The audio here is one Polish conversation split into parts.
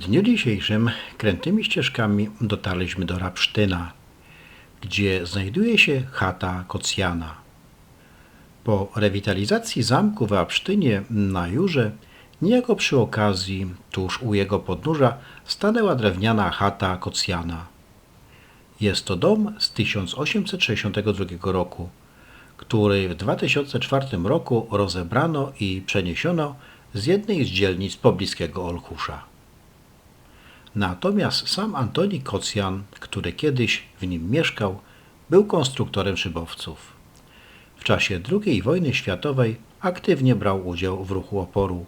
Dniu dzisiejszym krętymi ścieżkami dotarliśmy do Rapsztyna, gdzie znajduje się chata Kocjana. Po rewitalizacji zamku w Rapsztynie na Jurze, niejako przy okazji, tuż u jego podnóża, stanęła drewniana chata Kocjana. Jest to dom z 1862 roku, który w 2004 roku rozebrano i przeniesiono z jednej z dzielnic pobliskiego Olkusza. Natomiast sam Antoni Kocjan, który kiedyś w nim mieszkał, był konstruktorem szybowców. W czasie II wojny światowej aktywnie brał udział w ruchu oporu.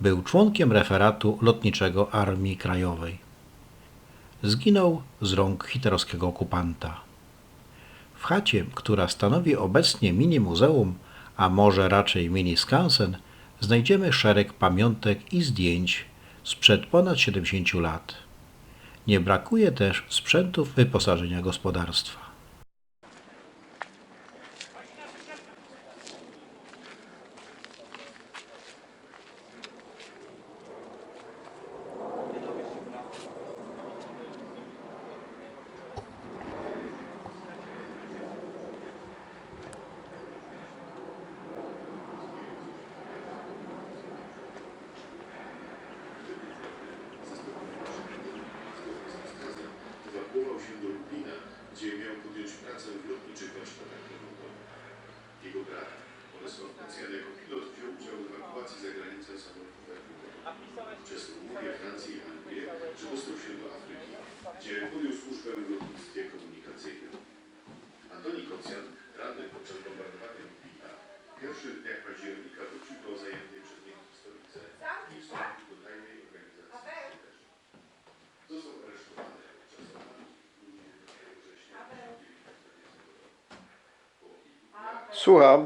Był członkiem referatu lotniczego Armii Krajowej. Zginął z rąk hitlerowskiego okupanta. W chacie, która stanowi obecnie mini muzeum, a może raczej mini skansen, znajdziemy szereg pamiątek i zdjęć sprzed ponad 70 lat. Nie brakuje też sprzętów wyposażenia gospodarstwa. ewakuował się do Lublina, gdzie miał podjąć pracę w lotniczych warsztatach remontowych. Jego brat, Bolesław Kocjan, jako pilot wziął udział w ewakuacji za granicę samolotów Erkutowa. Przez Rumunię, Francję i Anglię, że dostał się do Afryki, gdzie podjął służbę w lotnictwie komunikacyjnym. Antoni Kocjan, ranny podczas bombardowania Lublina, w pierwszych dniach października wrócił do zajętej przez niego stolicy i wstąpił do tajnej organizacji. Został aresztowany podczas ataku w września 1940 roku. Słucham.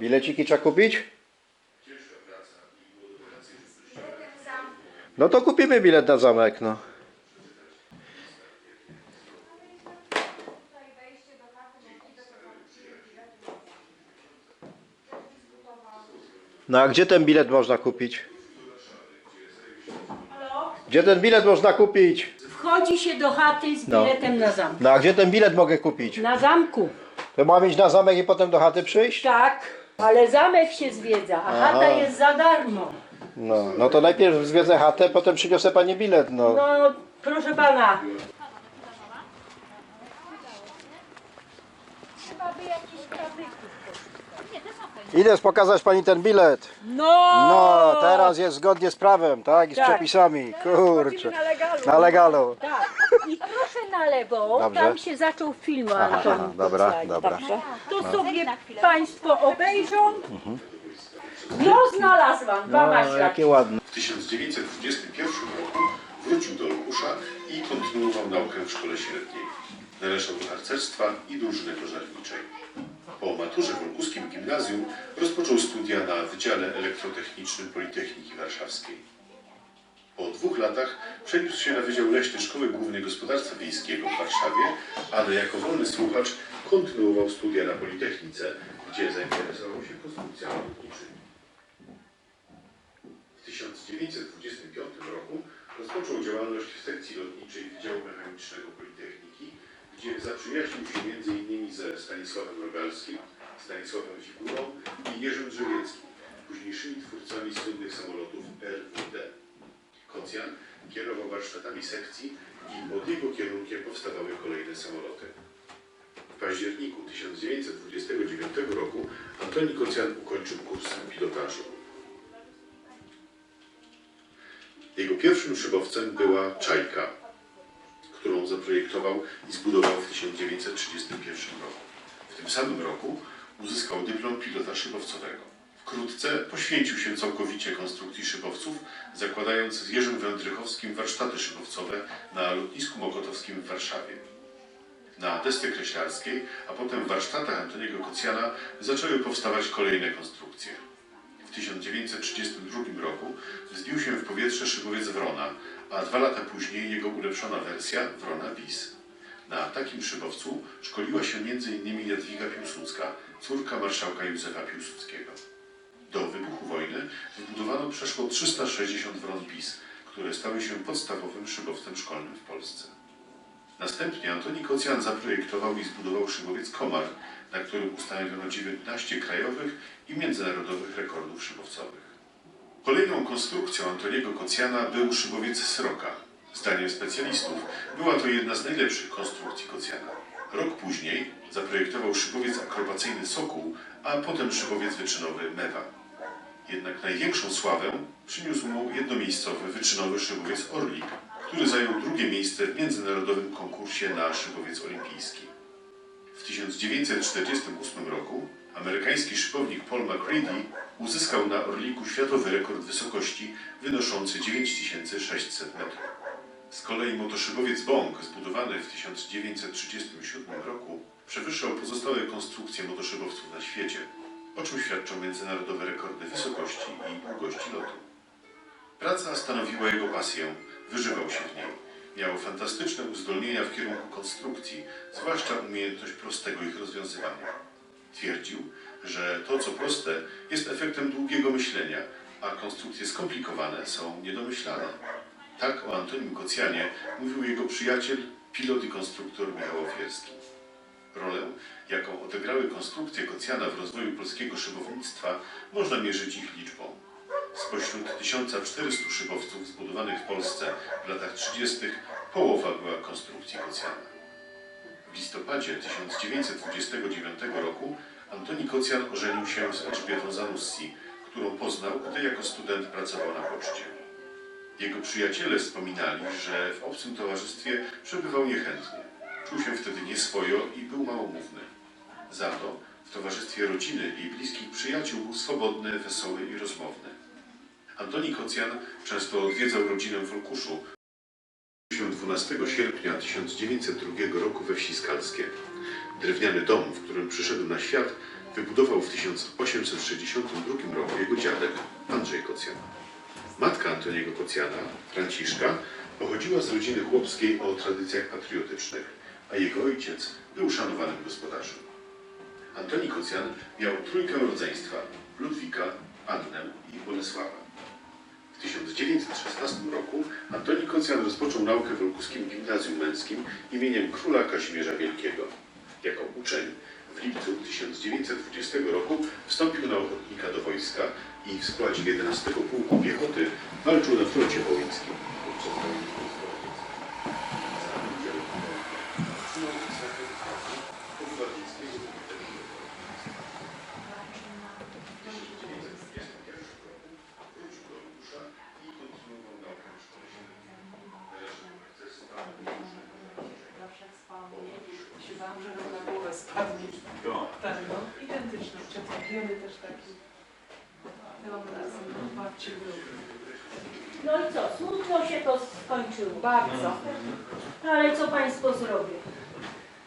Bileciki trzeba kupić? No to kupimy bilet na zamek, no. No a gdzie ten bilet można kupić? Gdzie ten bilet można kupić? Wchodzi się do chaty z No. biletem na zamku. No a gdzie ten bilet mogę kupić? Na zamku, To mam iść na zamek i potem do chaty przyjść? tak, ale zamek się zwiedza, a chata jest za darmo. No, no to najpierw zwiedzę chatę, potem przyniosę pani bilet, no. No, proszę pana, Idę pokazać pani ten bilet. no, No, teraz jest zgodnie z prawem, tak? I z Tak. przepisami. Kurczę. na legalu. Na legalu. Tak. I proszę na lewo, Dobrze. tam się zaczął film o Aha, Antoni dobra, Kocjanie. dobra. To sobie Państwo obejrzą. No, znalazłam, dwa No, maślaki. jakie ładne. W 1921 roku wrócił do Olkusza i kontynuował naukę w szkole średniej. Należał do harcerstwa i drużyny pożarniczej. Po maturze w olkuskim gimnazjum rozpoczął studia na Wydziale Elektrotechnicznym Politechniki Warszawskiej. Po dwóch latach przeniósł się na Wydział Leśny Szkoły Głównej Gospodarstwa Wiejskiego w Warszawie, ale jako wolny słuchacz kontynuował studia na Politechnice, gdzie zainteresował się konstrukcjami lotniczymi. W 1925 roku rozpoczął działalność w sekcji lotniczej Wydziału Mechanicznego Politechniki, gdzie zaprzyjaźnił się m.in. ze Stanisławem Rogalskim, Stanisławem Figurą i Jerzym Drzewieckim, późniejszymi twórcami słynnych samolotów RWD. Kocjan kierował warsztatami sekcji i pod jego kierunkiem powstawały kolejne samoloty. W październiku 1929 roku Antoni Kocjan ukończył kurs pilotażu. Jego pierwszym szybowcem była Czajka, którą zaprojektował i zbudował w 1931 roku. W tym samym roku uzyskał dyplom pilota szybowcowego. Wkrótce poświęcił się całkowicie konstrukcji szybowców, zakładając z Jerzym Wędrychowskim warsztaty szybowcowe na lotnisku mokotowskim w Warszawie. Na desce kreślarskiej, a potem w warsztatach Antoniego Kocjana zaczęły powstawać kolejne konstrukcje. W 1932 roku wzbił się w powietrze szybowiec Wrona, a dwa lata później jego ulepszona wersja Wrona Wis. Na takim szybowcu szkoliła się m.in. Jadwiga Piłsudska, córka marszałka Józefa Piłsudskiego. Do wybuchu wojny wybudowano przeszło 360 wron PiS, które stały się podstawowym szybowcem szkolnym w Polsce. Następnie Antoni Kocjan zaprojektował i zbudował szybowiec Komar, na którym ustanowiono 19 krajowych i międzynarodowych rekordów szybowcowych. Kolejną konstrukcją Antoniego Kocjana był szybowiec Sroka. Zdaniem specjalistów była to jedna z najlepszych konstrukcji Kocjana. Rok później zaprojektował szybowiec akrobacyjny Sokół, a potem szybowiec wyczynowy Mewa. Jednak największą sławę przyniósł mu jednomiejscowy wyczynowy szybowiec Orlik, który zajął drugie miejsce w międzynarodowym konkursie na szybowiec olimpijski. W 1948 roku amerykański szybownik Paul McCready uzyskał na Orliku światowy rekord wysokości wynoszący 9600 metrów. Z kolei motoszybowiec Bong, zbudowany w 1937 roku, przewyższał pozostałe konstrukcje motoszybowców na świecie, o czym świadczą międzynarodowe rekordy wysokości i długości lotu. Praca stanowiła jego pasję, wyżywał się w niej. Miał fantastyczne uzdolnienia w kierunku konstrukcji, zwłaszcza umiejętność prostego ich rozwiązywania. Twierdził, że to, co proste, jest efektem długiego myślenia, a konstrukcje skomplikowane są niedomyślane. Tak o Antonim Kocjanie mówił jego przyjaciel, pilot i konstruktor Michał Ofierski. Rolę, jaką odegrały konstrukcje Kocjana w rozwoju polskiego szybownictwa, można mierzyć ich liczbą. Spośród 1400 szybowców zbudowanych w Polsce w latach 30. połowa była konstrukcji Kocjana. W listopadzie 1929 roku Antoni Kocjan ożenił się z Elżbietą Zanussi, którą poznał, gdy jako student pracował na poczcie. Jego przyjaciele wspominali, że w obcym towarzystwie przebywał niechętnie. Czuł się wtedy nieswojo i był małomówny. Za to w towarzystwie rodziny i bliskich przyjaciół był swobodny, wesoły i rozmowny. Antoni Kocjan często odwiedzał rodzinę w Olkuszu. 12 sierpnia 1902 roku we Wsi Skalskie. Drewniany dom, w którym przyszedł na świat, wybudował w 1862 roku jego dziadek Andrzej Kocjan. Matka Antoniego Kocjana, Franciszka, pochodziła z rodziny chłopskiej o tradycjach patriotycznych, a jego ojciec był szanowanym gospodarzem. Antoni Kocjan miał trójkę rodzeństwa Ludwika, Annę i Bolesława. W 1916 roku Antoni Kocjan rozpoczął naukę w Olkuskim Gimnazjum Męskim imieniem króla Kazimierza Wielkiego. Jako uczeń w lipcu 1920 roku wstąpił na ochotnika do wojska i w składzie 11 Pułku Piechoty walczył na froncie wołyńskim. się bałam, że nam na głowę spadnie. Tak, no. Identyczny. Przetrawiony też taki. No, babci. No i co, smutno się to skończyło. Bardzo. Ale co Państwo zrobią?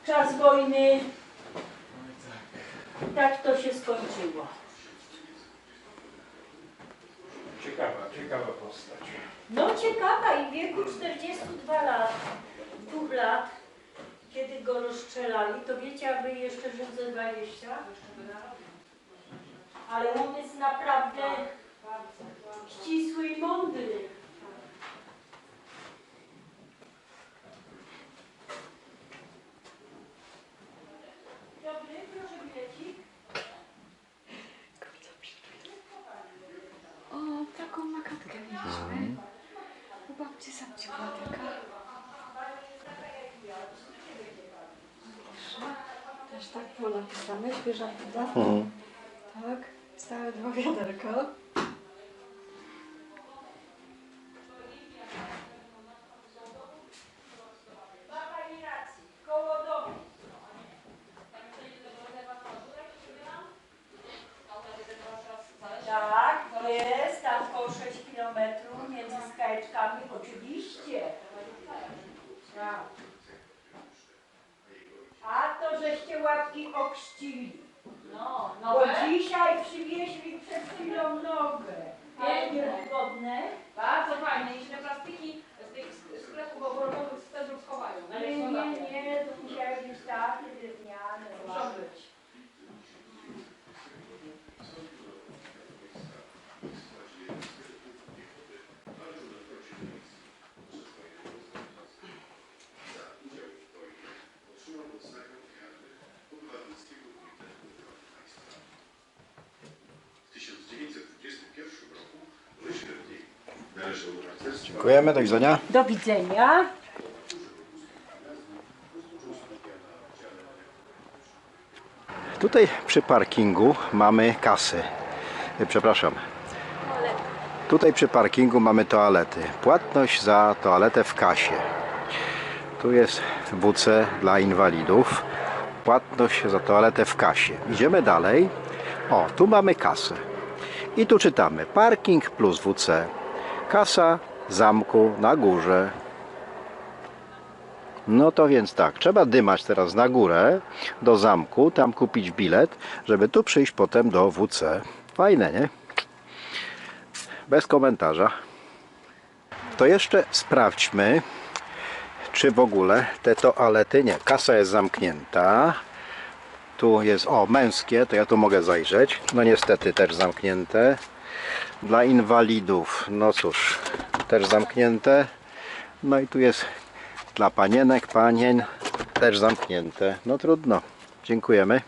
Czas wojny. Tak to się skończyło. Ciekawa, ciekawa postać. No ciekawa i w wieku 42 lat, dwóch lat, go rozstrzelali, to wiecie, aby jeszcze żył ze 20? Ale on jest naprawdę ścisły i mądry. Dobry, proszę bilecik. O, taką makatkę mieliśmy. U babci zabci była taka. Proszę. Też tak było napisane, świeża woda. Tak, stałe dwa wiaderka. Ma Pani rację, koło domu. Tak, to jest tam koło 6 km między skajeczkami, oczywiście. Tak. A to żeście okrzcili. No, Bo nowe? dzisiaj przywieźli przed chwilą nowe. Pięknie wygodne. Bardzo fajne. I te plastiki z tych sk- sklepów obrotowych z Fedrów schowają. Nie, nie, nie, to musiały być takie Dziękujemy, do widzenia. Do widzenia. Tutaj przy parkingu mamy kasy. E, Przepraszam. Tutaj przy parkingu mamy toalety. Płatność za toaletę w kasie. Tu jest WC dla inwalidów. Płatność za toaletę w kasie. Idziemy dalej. O, tu mamy kasę. I tu czytamy parking plus WC. Kasa zamku na górze. No to więc tak, trzeba dymać teraz na górę do zamku, tam kupić bilet, żeby tu przyjść potem do WC. Fajne, nie? Bez komentarza. To jeszcze sprawdźmy, czy w ogóle te toalety, nie, kasa jest zamknięta. Tu jest, o, męskie, to ja tu mogę zajrzeć. No niestety też zamknięte. Dla inwalidów, no cóż, też zamknięte. No i tu jest dla panienek, panien też zamknięte. No trudno. Dziękujemy.